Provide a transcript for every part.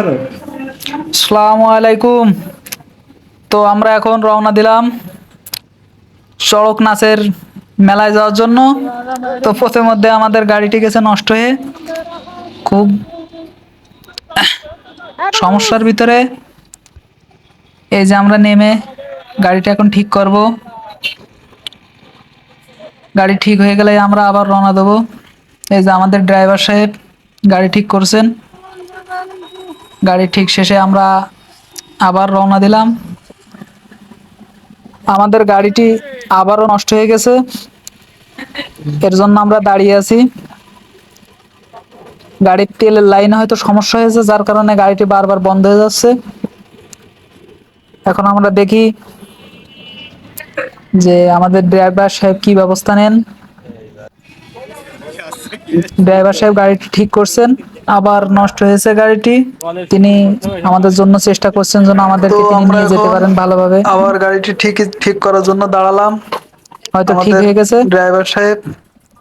আসসালামু আলাইকুম। তো আমরা এখন রওনা দিলাম চড়ক নাচের মেলায় যাওয়ার জন্য। তো পথে মধ্যে আমাদের গাড়িটি গেছে নষ্ট হয়ে খুব সমস্যার ভিতরে। এই যে আমরা নেমে গাড়িটা এখন ঠিক করব। গাড়ি ঠিক হয়ে গেলে আমরা আবার রওনা দেবো। এই যে আমাদের ড্রাইভার সাহেব গাড়ি ঠিক করছেন। গাড়ি ঠিক শেষে আমরা আবার রওনা দিলাম। আমাদের গাড়িটি আবারও নষ্ট হয়ে গেছে। এর জন্য আমরা দাঁড়িয়ে আছি। গাড়ির তেলের লাইনে হয়তো সমস্যা হয়েছে, যার কারণে গাড়িটি বারবার বন্ধ হয়ে যাচ্ছে। এখন আমরা দেখি যে আমাদের ড্রাইভার সাহেব কি ব্যবস্থা নেন। ড্রাইভার সাহেব গাড়িটি ঠিক করছেন। আবার নষ্ট হয়েছে গাড়িটি। তিনি আমাদের জন্য চেষ্টা করছেন যেন আমাদেরকে তিনি নিয়ে যেতে পারেন ভালোভাবে। আবার গাড়িটি ঠিক ঠিক করার জন্য দাঁড়ালাম। হয়তো ঠিক হয়ে গেছে। ড্রাইভার সাহেব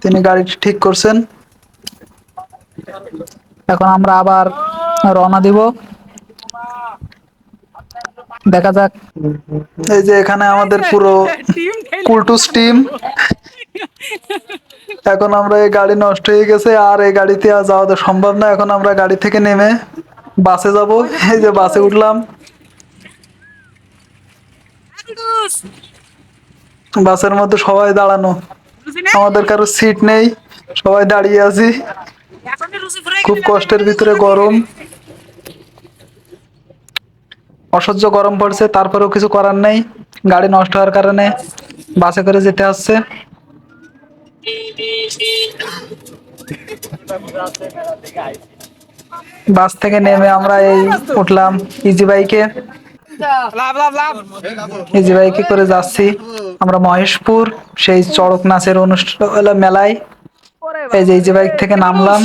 তিনি গাড়িটি ঠিক করছেন। এখন আমরা আবার রওনা দিব। দেখা যাক। এই যে এখানে আমাদের পুরো কুলটুস টিম। এখন আমরা এই গাড়ি নষ্ট হয়ে গেছে আর এই গাড়িতে আর যাওয়া তো সম্ভব না। এখন আমরা গাড়ি থেকে নেমে বাসে যাব। এই যে বাসে উঠলাম। বাসের মধ্যে সবাই দাঁড়ানো। আমাদের কারও সিট নেই। সবাই দাঁড়িয়ে আছি। খুব কষ্টের ভিতরে গরম। অসহ্য গরম পড়ছে তারপরেও কিছু করার নেই। গাড়ি নষ্ট হওয়ার কারণে বাসে করে যেতে হচ্ছে। বাস থেকে নেমে আমরা এই উঠলাম ইজি বাইকে ইজি বাইকে করে যাচ্ছি। আমরা মহেশপুর সেই চড়ক নাচের অনুষ্ঠান হলো মেলায়। এই যে ইজি বাইক থেকে নামলাম।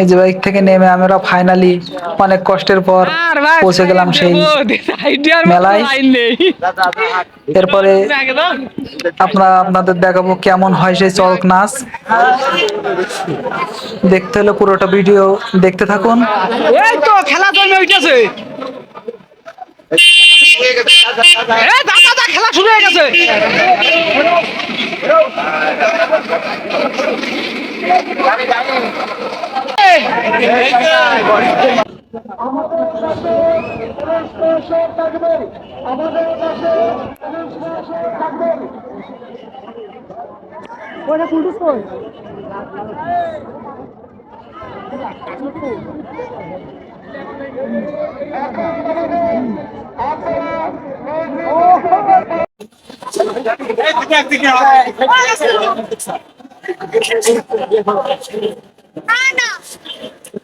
এই যে বাইক থেকে নেমে আমরা ফাইনালি অনেক কষ্টের পর পৌঁছে গেলাম সেই মেলায়। এরপরে আমরা আপনাদের দেখাবো কেমন হয় সেই চড়ক নাচ। দেখতে হলে পুরোটা ভিডিও দেখতে থাকুন। এই তো খেলা চলবে দা খেলা শুরু হয়ে গেছে। ওরা কুটুস কই না না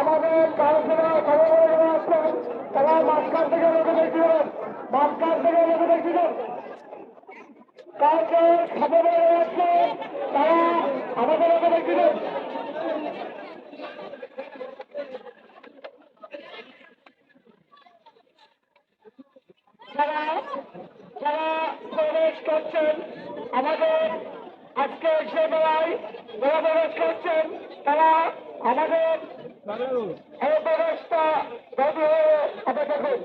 আমাদের কাউন্সিলর খবর আসছেন তারা মাঝখান থেকে লোকে দেখছিলেন মাঝখান থেকে লোকে দেখছিলেন কাউকে খবর আছে তারা আমাদের এখানে দিলেন যারা যারা প্রবেশ করছেন, আমাদের আজকে যে মেলায় যারা প্রবেশ করছেন তারা আমাদের এই প্রবেশটা বন্ধ হয়ে অপেক্ষা করুন